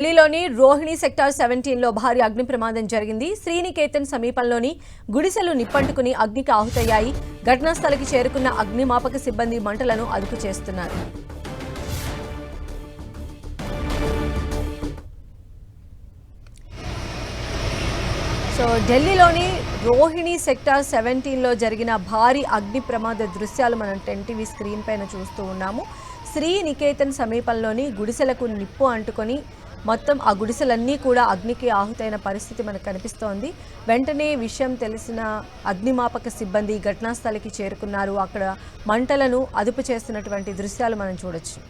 ఢిల్లీలోని రోహిణి సెక్టార్ సెవెంటీన్లో భారీ అగ్ని ప్రమాదం జరిగింది. శ్రీనికేతన్ సమీపంలోని గుడిసెలు నిప్పంటుకుని అగ్నికి ఆహుతయ్యాయి. ఘటనా స్థలికి చేరుకున్న అగ్నిమాపక సిబ్బంది మంటలను అదుపు చేస్తున్నారు. సో ఢిల్లీలోని రోహిణి సెక్టార్ సెవెంటీన్లో జరిగిన భారీ అగ్ని ప్రమాద దృశ్యాలు మనం టెన్ టీవీ స్క్రీన్ పైన చూస్తూ ఉన్నాము. శ్రీ నికేతన్ సమీపంలోని గుడిసెలకు నిప్పు అంటుకొని మొత్తం ఆ గుడిసెలన్నీ కూడా అగ్నికి ఆహుతైన పరిస్థితి మనకు కనిపిస్తోంది. వెంటనే విషయం తెలిసిన అగ్నిమాపక సిబ్బంది ఘటనా స్థలికి చేరుకున్నారు. అక్కడ మంటలను అదుపు చేస్తున్నటువంటి దృశ్యాలు మనం చూడొచ్చు.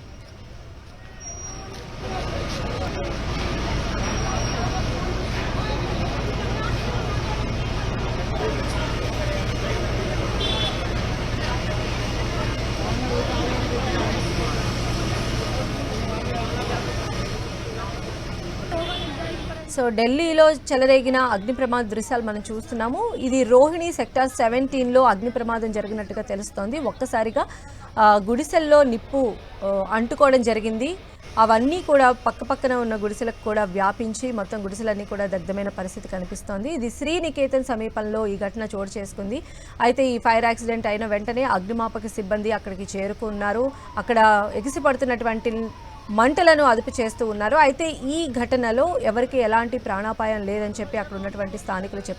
సో ఢిల్లీలో చెలరేగిన అగ్ని ప్రమాద దృశ్యాలు మనం చూస్తున్నాము. ఇది రోహిణి సెక్టార్ సెవెంటీన్లో అగ్ని ప్రమాదం జరిగినట్టుగా తెలుస్తోంది. ఒక్కసారిగా గుడిసెల్లో నిప్పు అంటుకోవడం జరిగింది. అవన్నీ కూడా పక్క పక్కన ఉన్న గుడిసెలకు కూడా వ్యాపించి మొత్తం గుడిసెలన్నీ కూడా దగ్ధమైన పరిస్థితి కనిపిస్తోంది. ఇది శ్రీనికేతన్ సమీపంలో ఈ ఘటన చోటు చేసుకుంది. అయితే ఈ ఫైర్ యాక్సిడెంట్ అయిన వెంటనే అగ్నిమాపక సిబ్బంది అక్కడికి చేరుకున్నారు. అక్కడ ఎగిసిపడుతున్నటువంటి మంటలను అదుపు చేస్తూ ఉన్నారు. అయితే ఈ ఘటనలో ఎవరికి ఎలాంటి ప్రాణాపాయం లేదని చెప్పి అక్కడ ఉన్నటువంటి స్థానికులు చెప్పారు